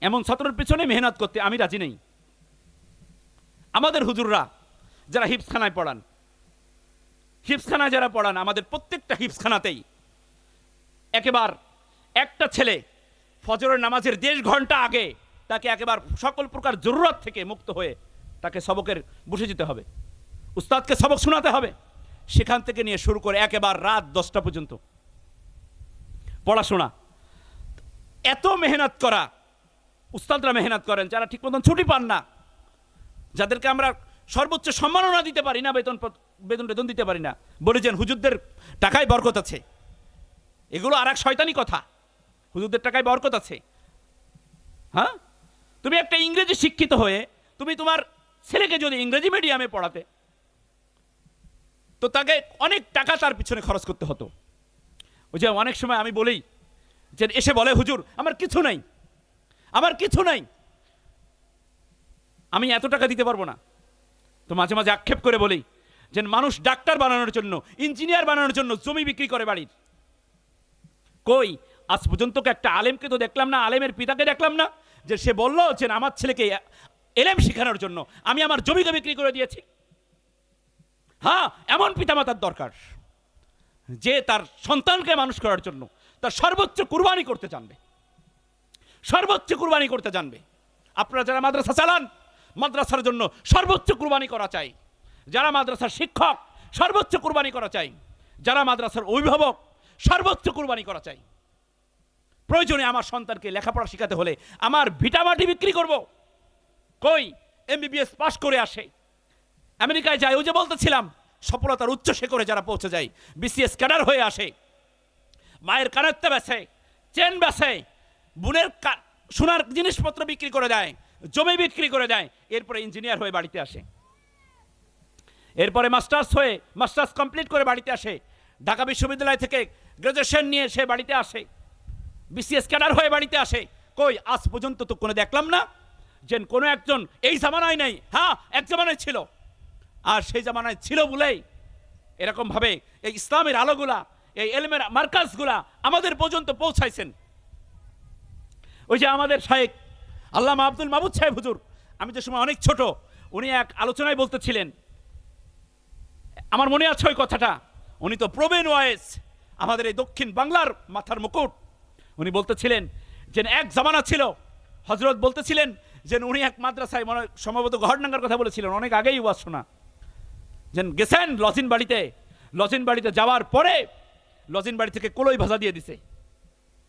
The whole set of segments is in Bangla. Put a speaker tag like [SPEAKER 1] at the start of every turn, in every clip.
[SPEAKER 1] এমন ছাত্রের পেছনে মেহনত করতে আমি রাজি নেই। আমাদের হুজুররা যারা হিপসখানায় পড়ান হিপসখানায় যারা পড়ান, আমাদের প্রত্যেকটা হিপসখানাতেই একেবার একটা ছেলে ফজরের নামাজের দেড় ঘণ্টা আগে তাকে একেবার সকল প্রকার জরুরত থেকে মুক্ত হয়ে তাকে সবকের বসে যেতে হবে। উস্তাদকে সবক শোনাতে হবে। সেখান থেকে নিয়ে শুরু করে একেবার রাত দশটা পর্যন্ত। পড়াশোনা। এত মেহনত করা উস্তাদরা মেহনত করেন, যারা ঠিক মতন ছুটি পান না। যাদেরকে আমরা সর্বোচ্চ সম্মাননা দিতে পারি না, বেতন বেতন বেতন দিতে পারি না। বলেছেন হুজুরদের টাকায় বরকত আছে। এগুলো আর এক শয়তানি কথা। হুজুরদের টাকায় বরকত আছে। হ্যাঁ? তুমি একটা ইংরেজি শিক্ষিত হয়ে, তুমি তোমার ছেলেকে যদি ইংরেজি মিডিয়ামে পড়াতে, তো তাকে অনেক টাকা তার পিছনে খরচ করতে হতো। ওই যে অনেক সময় আমি বলি যে, এসে বলে, হুজুর, আমার কিছু নাই। আমার কিছু নাই। আমি এত টাকা দিতে পারব না। তো মাঝে মাঝে আক্ষেপ করে বলি যে মানুষ ডাক্তার বানানোর জন্য, ইঞ্জিনিয়ার বানানোর জন্য জমি বিক্রি করে বাড়ির। কই, আজ পর্যন্ত একটা আলেমকে তো দেখলাম না, আলেমের পিতাকে দেখলাম না, যে সে বলল যে আমার ছেলেকে এলেম শেখানোর জন্য আমি আমার জমিকে বিক্রি করে দিয়েছি। হ্যাঁ এমন পিতামাতার দরকার, যে তার সন্তানকে মানুষ করার জন্য, তার সর্বোচ্চ কুরবানি করতে জানবে। সর্বোচ্চ কুরবানি করতে জানবে। আপনারা যারা মাদ্রাসা চালান, মাদ্রাসার জন্য সর্বোচ্চ কুরবানি করা চাই। যারা মাদ্রাসার শিক্ষক, সর্বোচ্চ কুরবানি করা চাই। যারা মাদ্রাসার অভিভাবক, সর্বোচ্চ কুরবানি করা চাই। প্রয়োজনে আমার সন্তানকে লেখাপড়া শেখাতে হলে আমার ভিটামাটি বিক্রি করব। কই? এমবিবিএস পাশ করে আসে। আমেরিকায় যায় ওই যে বলতেছিলাম, সফলতার উচ্চ শেখরে যারা পৌঁছে যায় বিসিএস ক্যাডার হয়ে আসে। মায়ের কানেরতে বেছে চেন বেছে বোনের সোনার জিনিসপত্র বিক্রি করে দেয়, জমি বিক্রি করে দেয়, এরপরে ইঞ্জিনিয়ার হয়ে বাড়িতে আসে। এরপরে মাস্টার্স হয়ে মাস্টার্স কমপ্লিট করে বাড়িতে আসে। ঢাকা বিশ্ববিদ্যালয় থেকে গ্রাজুয়েশন নিয়ে সে বাড়িতে আসে। বিসিএস ক্যাডার হয়ে বাড়িতে আসে। কই, আজ পর্যন্ত তো কোনো দেখলাম না যে কোনো একজন এই জামানায় নেই। হ্যাঁ এক জামানায় ছিল। আর সেই জামানায় ছিল বলেই এরকমভাবে এই ইসলামের আলোগুলা, এই এলমের মার্কাসগুলা আমাদের পর্যন্ত পৌঁছাইছেন। ওই যে আমাদের শাহেক আল্লামা আব্দুল মাহবুদ সাহেব হুজুর। আমি যে সময় অনেক ছোট, উনি এক আলোচনায় বলতেছিলেন, আমার মনে আছে ওই কথাটা। উনি তো প্রবীণ ওয়েস আমাদের এই দক্ষিণ বাংলার মাথার মুকুট। উনি বলতেছিলেন যে এক জামানা ছিল। হজরত বলতেছিলেন যে উনি এক মাদ্রাসায় মনে সম্ভবত ঘরনাঙ্গার কথা বলেছিলেন, অনেক আগেই ওয়াজ শোনা। যে গেছেন লজিন বাড়িতে। লজিন বাড়িতে যাওয়ার পরে, লজিন বাড়ি থেকে কোলোই ভাজা দিয়ে দিছে।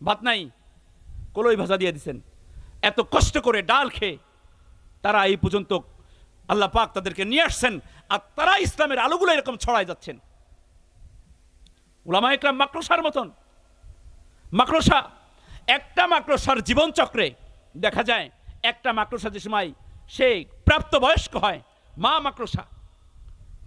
[SPEAKER 1] ভাত নাই। কলই ভাজা দিয়ে দিছেন। এত কষ্ট করে ডাল খেয়ে তারা এই পর্যন্ত আল্লাহ পাক তাদেরকে নিয়ে আসছেন আর তারা ইসলামের আলোগুলো এরকম ছড়ায় যাচ্ছেন। উলামা একরাম মাকড়সার মতন। মাকড়সা, একটা মাকড়সার জীবনচক্রে দেখা যায়, একটা মাকড়সা যে সময় সে প্রাপ্তবয়স্ক হয়, মা মাকড়সা।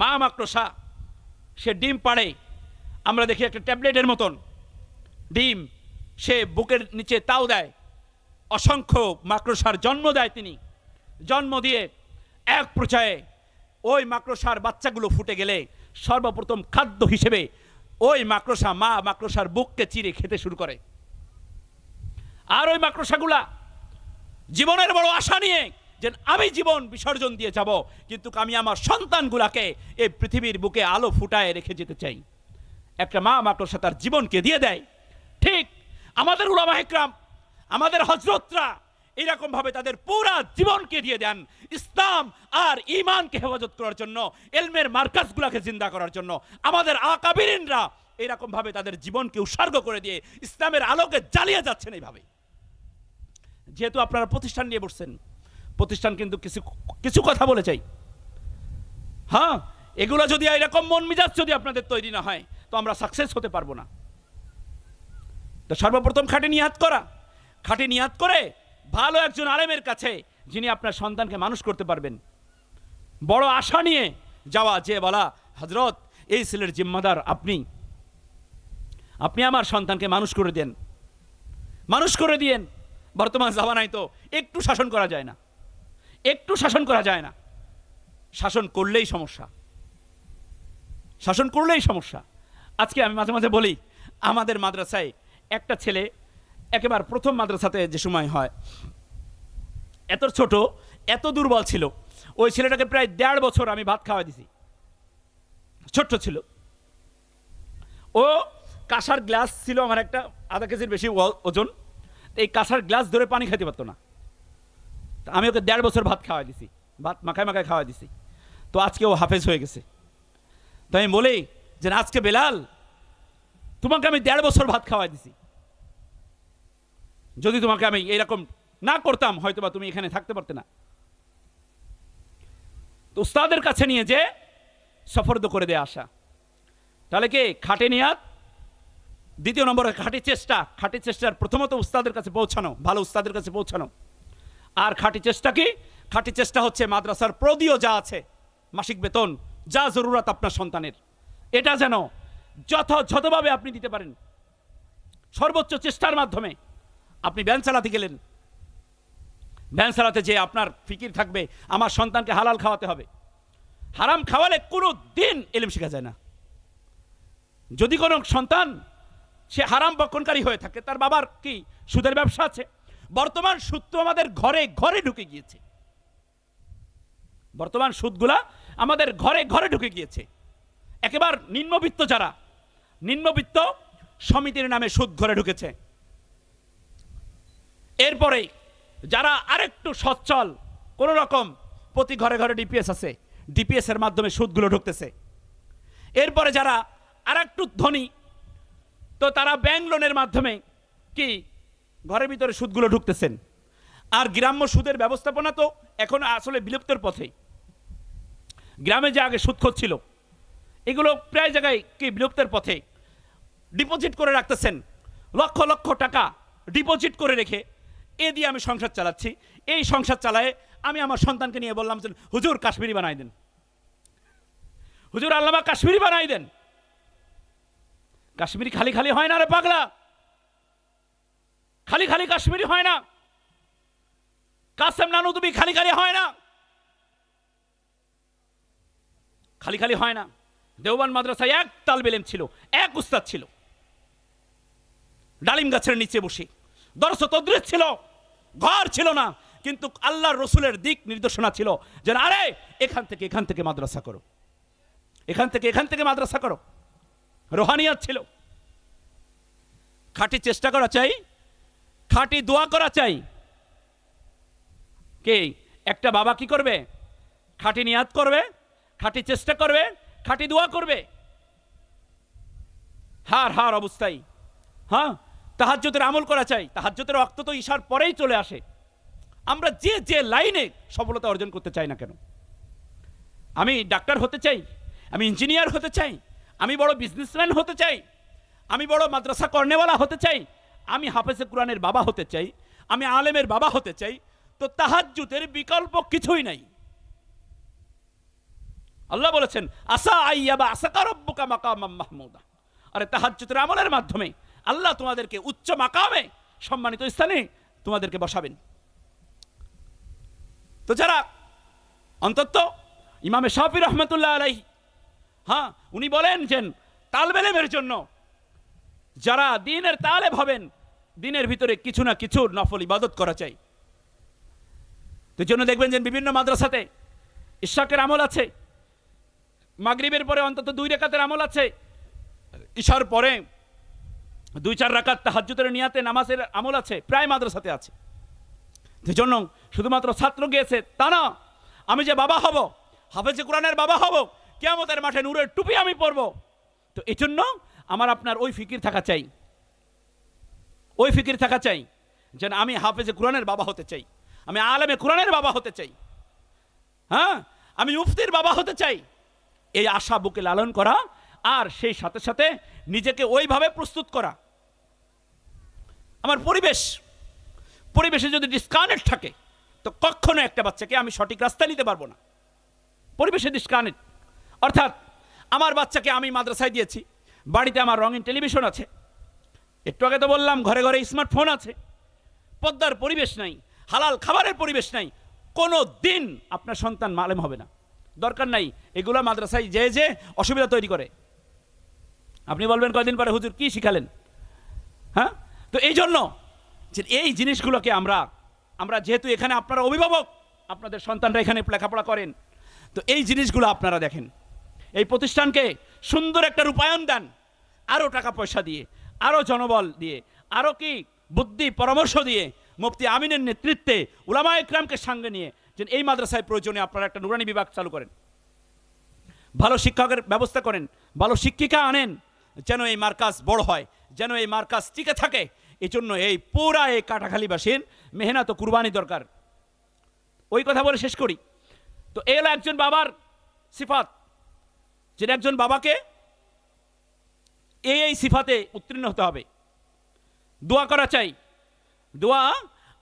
[SPEAKER 1] মা মাকড়সা, সে ডিম পাড়ে। আমরা দেখি একটা ট্যাবলেটের মতন। ডিম সে বুকের নিচে তাও দেয়। অসংখ্য মাকড়সার জন্ম দেয় তিনি। জন্ম দিয়ে এক পর্যায়ে ওই মাকড়সার বাচ্চাগুলো ফুটে গেলে সর্বপ্রথম খাদ্য হিসেবে ওই মাকড়সা মা মাকড়সার বুককে চিরে খেতে শুরু করে। আর ওই মাকড়সাগুলা জীবনের বড় আশা নিয়ে যে আমি জীবন বিসর্জন দিয়ে যাব, কিন্তু আমি আমার সন্তানগুলাকে এই পৃথিবীর বুকে আলো ফুটায় রেখে যেতে চাই। একটা মা মাকড়সা তার জীবনকে দিয়ে দেয়। ঠিক আমাদের উলামা ইকরাম, আমাদের হজরতরা এরকম ভাবে তাদের পুরা জীবনকে দিয়ে দেন ইসলাম আর ইমানকে হেফাজত করার জন্য, এলমের মার্কাসগুলোকে জিন্দা করার জন্য। আমাদের আকাবিরিনরা এরকম ভাবে তাদের জীবনকে উৎসর্গ করে দিয়ে ইসলামের আলোকে জ্বালিয়ে যাচ্ছেন এইভাবে যেহেতু আপনারা প্রতিষ্ঠান নিয়ে বসছেন, প্রতিষ্ঠান কিন্তু কিছু কিছু কথা বলে চাই হ্যাঁ এগুলো যদি এরকম মন মিজাজ যদি আপনাদের তৈরি না হয়, তো আমরা সাকসেস হতে পারব না। তো সর্বপ্রথম খাটে নিয়াত করা। খাটে নিয়াত করে ভালো একজন আলেমের কাছে, যিনি আপনার সন্তানকে মানুষ করতে পারবেন। বড় আশা নিয়ে যাওয়া, যে বলা হজরত এই ছেলের জিম্মাদার আপনি। আপনি আমার সন্তানকে মানুষ করে দেন। মানুষ করে দিয়েন। বর্তমান জামানায় তো একটু শাসন করা যায় না। একটু শাসন করা যায় না। শাসন করলেই সমস্যা। শাসন করলেই সমস্যা। আজকে আমি মাঝে মাঝে বলি, আমাদের মাদ্রাসায় একটা ছেলে একেবারে প্রথম মাদ্রাসাতে যে সময় হয়, এত ছোট, এত দুর্বল ছিল। ওই ছেলেটাকে প্রায় দেড় বছর আমি ভাত খাওয়া দিছি। ছোট্ট ছিল। ও কাঁসার গ্লাস ছিল আমার একটা আধা কেজির বেশি ওজন। এই কাঁসার গ্লাস ধরে পানি খেতে পারতো না। আমি ওকে দেড় বছর ভাত খাওয়া দিছি। ভাত মাখায় মাখায় খাওয়া দিছি। তো আজকে ও হাফেজ হয়ে গেছে। তো আমি বলি যে আজকে বেলাল, তোমাকে আমি দেড় বছর ভাত খাওয়া দিছি। যদি তোমাকে আমি এইরকম না করতাম হয়তো বা তুমি এখানে থাকতে পারতে না। তো উস্তাদের কাছে নিয়ে যে সফরদ করে দেয়া আসা। তাহলে কি? খাটে নিয়াত। দ্বিতীয় নম্বরে, খাঁটি চেষ্টা। খাঁটি চেষ্টার প্রথমত উস্তাদের কাছে পৌঁছানো, ভালো উস্তাদের কাছে পৌঁছানো। আর খাঁটি চেষ্টা কি? খাঁটি চেষ্টা হচ্ছে মাদ্রাসার প্রদীয় যা আছে, মাসিক বেতন, যা জরুরত আপনার সন্তানের। এটা যেন যথাযথভাবে আপনি দিতে পারেন। সর্বোচ্চ চেষ্টার মাধ্যমে আপনি ব্যান চালাতে গেলেন। ব্যান চালাতে যে আপনার ফিকির থাকবে, আমার সন্তানকে হালাল খাওয়াতে হবে। হারাম খাওয়ালে কোনো দিন এলেম শেখা যায় না। যদি কোনো সন্তান, সে হারাম বক্ষণকারী হয়ে থাকে, তার বাবার কি সুদের ব্যবসা আছে? বর্তমান সুদ তো আমাদের ঘরে ঘরে ঢুকে গিয়েছে। বর্তমান সুদগুলা আমাদের ঘরে ঘরে ঢুকে গিয়েছে। একেবার নিম্নবিত্ত যারা, নিম্নবিত্ত সমিতির নামে সুদ ঘরে ঢুকেছে। এরপরে যারা আরেকটু সচ্ছল, কোনো রকম প্রতি ঘরে ঘরে ডিপিএস আছে ডিপিএস এর মাধ্যমে সুদগুলো ঢুকতেছে। এরপরে যারা আরেকটু ধনী, তো তারা ব্যাংক লোনের মাধ্যমে কি ঘরের ভিতরে সুদগুলো ঢুকতেছেন। আর গ্রাম্য সুদের ব্যবস্থাপনা তো এখন আসলে বিলুপ্তর পথে। গ্রামে যে আগে সুদ ছিল, এগুলো প্রায় জায়গায় কি বিলুপ্তের পথে। ডিপোজিট করে রাখতেছেন, লক্ষ লক্ষ টাকা ডিপোজিট করে রেখে এ দিয়ে আমি সংসার চালাচ্ছি। এই সংসার চালায় আমি আমার সন্তানকে নিয়ে বললাম যে, হুজুর, কাশ্মীরি বানাই দেন। হুজুর, আল্লামা কাশ্মীরি বানাই দেন। কাশ্মীরি খালি খালি হয় না রে পাগলা। খালি খালি কাশ্মীরি হয় না। কাসেম নানু তুমি খালি খালি হয় না। খালি খালি হয় না। দেওবান মাদ্রাসায় এক তাল তালবেলেম ছিল, এক উস্তাদ ছিল। ডালিম গাছের নিচে বসে। দরস তদ্রিস ছিল। ঘর ছিল না, কিন্তু আল্লাহর রসুলের দিক নির্দেশনা ছিল যে, আরে, এখান থেকে এখান থেকে মাদ্রাসা করো। এখান থেকে এখান থেকে মাদ্রাসা করো। রোহানিয়াত ছিল। খাঁটি চেষ্টা করা চাই, খাঁটি দোয়া করা চাই। কে? একটা বাবা কি করবে? খাঁটি নিয়াত করবে, খাঁটি চেষ্টা করবে, খাঁটি দোয়া করবে। হার হার অবস্থায়। হ্যাঁ? তাহাজ্যতের আমল করা চাই। তাহাজ্যতের রক্ত তো ঈশার পরেই চলে আসে। আমরা যে যে লাইনে সফলতা অর্জন করতে চাই না কেন? আমি ডাক্তার হতে চাই, আমি ইঞ্জিনিয়ার হতে চাই, আমি বড় বিজনেসম্যান হতে চাই, আমি বড় মাদ্রাসা কর্নেওয়ালা হতে চাই, আমি হাফেজে কোরআনের বাবা হতে চাই, আমি আলেমের বাবা হতে চাই, তো তাহাজ্জুদের বিকল্প কিছুই নাই। আল্লাহ বলেছেন, আসা আইয়াবা আসা কারব্বুকা মাকাম মাহমুদা। আরে তাহাজ্জুদের আমলের মাধ্যমে আল্লাহ তোমাদেরকে উচ্চ মাকামে সম্মানিত স্থানে তোমাদেরকে বসাবেন। তো যারা অন্তত ইমামে শাফি রহমতুল্লাহ আলাই হ্যাঁ উনি বলেন যে তালবেলেমের জন্য যারা দিনের তালেব ভাবেন দিনের ভিতরে কিছু না কিছু নফল ইবাদত করা চাই। তো জন্য দেখবেন যে বিভিন্ন মাদ্রাসাতে ইশাকের আমল আছে, মাগরিবের পরে অন্তত দুই রেখাতের আমল আছে, ঈশার পরে দুই চার রাকাত তাহাজ্জুদের নিয়াতে নামাজের আমল আছে, প্রায় মাদ্রাসাতে আছে। যে জন্য শুধুমাত্র ছাত্র গিয়েছে, তা না, আমি যে বাবা হব, হাফেজে কোরআনের বাবা হব, কেয়ামতের মাঠে নূরের টুপি আমি পরব। তো এই জন্য আমার আপনার ওই ফিকির থাকা চাই। ওই ফিকির থাকা চাই, যেন আমি হাফেজে কোরআনের বাবা হতে চাই। আমি আলেমে কোরআনের বাবা হতে চাই। হ্যাঁ? আমি মুফতির বাবা হতে চাই। এই আশা বুকে লালন করা, আর সেই সাথে সাথে নিজেকে ওইভাবে প্রস্তুত করা। আমার পরিবেশ, পরিবেশে যদি ডিসকানেক্ট থাকে, তো কখনো একটা বাচ্চাকে আমি সঠিক রাস্তায় নিতে পারব না। পরিবেশে ডিসকানেক্ট অর্থাৎ, আমার বাচ্চাকে আমি মাদ্রাসায় দিয়েছি, বাড়িতে আমার রঙিন টেলিভিশন আছে, একটু আগে তো বললাম, ঘরে ঘরে স্মার্টফোন আছে, পদ্মার পরিবেশ নাই, হালাল খাবারের পরিবেশ নাই, কোনো দিন আপনার সন্তান মালেম হবে না। দরকার নাই, এগুলো মাদ্রাসায় যে যে অসুবিধা তৈরি করে। আপনি বলবেন কয়দিন পরে হুজুর কি শিখালেন? হ্যাঁ? তো এই জন্য যে এই জিনিসগুলোকে আমরা আমরা যেহেতু এখানে আপনারা অভিভাবক, আপনাদের সন্তানরা এখানে লেখাপড়া করেন, তো এই জিনিসগুলো আপনারা দেখেন। এই প্রতিষ্ঠানকে সুন্দর একটা রূপায়ণ দেন আরও টাকা পয়সা দিয়ে আরও জনবল দিয়ে আরও কি বুদ্ধি, পরামর্শ দিয়ে মুফতি আমিনের নেতৃত্বে উলামা ইকরামকে সঙ্গে নিয়ে যে এই মাদ্রাসায় প্রয়োজনে আপনারা একটা নুরানি বিভাগ চালু করেন। ভালো শিক্ষকের ব্যবস্থা করেন, ভালো শিক্ষিকা আনেন যেন এই মার্কাজ বড় হয়, যেন এই মার্কাজ টিকে থাকে এই জন্য এই পুরা এই কাটাখালীবাসীর মেহনত ও কুরবানি দরকার। ওই কথা বলে শেষ করি। তো এ হলো একজন বাবার সিফাত। যেটা একজন বাবাকে এই সিফাতে উত্তীর্ণ হতে হবে। দোয়া করা চাই। দোয়া,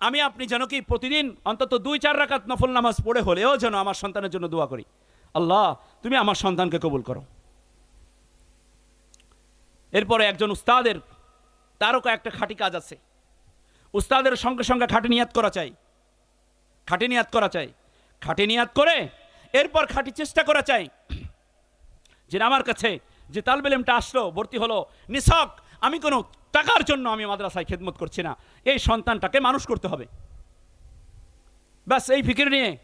[SPEAKER 1] আমি আপনি যেন কি প্রতিদিন অন্তত দুই, চার রাকাত নফল নামাজ পড়ে হলেও যেন আমার সন্তানের জন্য দোয়া করি। আল্লাহ, তুমি আমার সন্তানকে কবুল করো। এরপরে একজন উস্তাদের তারও একটা খাঁটি কাজ আছে। উস্তাদের সঙ্গে সঙ্গে খাঁটি নিয়াত করা চাই। খাঁটি নিয়াত করা চাই। খাঁটি নিয়াত করে এরপর খাঁটি চেষ্টা করা চাই। যে আমার কাছে যে তালবেলেমটা আসলো, ভর্তি হলো, নিছক, আমি কোনো টাকার জন্য আমি মাদ্রাসায় খেদমত করছি না। এই সন্তানটাকে মানুষ করতে হবে। ব্যাস, এই ফিকির নিয়ে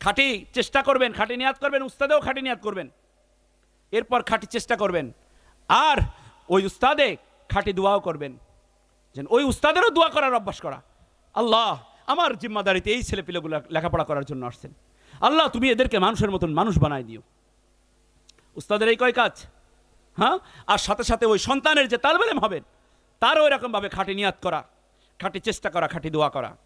[SPEAKER 1] খাঁটি চেষ্টা করবেন, খাঁটি নিয়াত করবেন, উস্তাদেও খাঁটি নিয়াত করবেন। এরপর খাঁটি চেষ্টা করবেন। আর ওই উস্তাদে খাঁটি দোয়াও করবেন। যেন ওই উস্তাদেরও দোয়া করার অভ্যাস করা। আল্লাহ, আমার জিম্মাদারিতে এই ছেলেপিলেগুলো লেখাপড়া করার জন্য আসছেন। আল্লাহ, তুমি এদেরকে মানুষের মতন মানুষ বানাই দিও। উস্তাদের এই কয় কাজ? হ্যাঁ? আর সাথে সাথে ওই সন্তানের যে তালবেলেম হবেন তারও এরকমভাবে খাঁটি নিয়াত করা, খাঁটি চেষ্টা করা, খাঁটি দোয়া করা।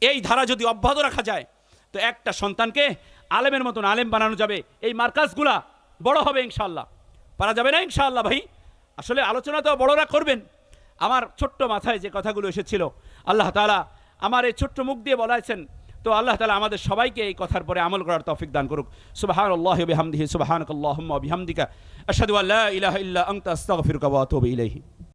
[SPEAKER 1] এই ধারা যদি অব্যাহত রাখা যায়, তো একটা সন্তানকে আলেমের মতন আলেম বানানো যাবে। এই মার্কাজগুলা বড় হবে ইনশাল্লাহ পারা যাবে না ইনশাআল্লাহ ভাই? আসলে আলোচনা তো বড়রা করবেন। আমার ছোট্ট মাথায় যে কথাগুলো এসেছিল, আল্লাহ তালা আমার এই ছোট্ট মুখ দিয়ে বলাইছেন, তো আল্লাহ তালা আমাদের সবাইকে এই কথার পরে আমল করার তফিক দান করুক। সুবহান আল্লাহ বিহামদিহি বিহামদিকা, আশহাদু আল্লা ইলাহা ইল্লা ইলাইহি।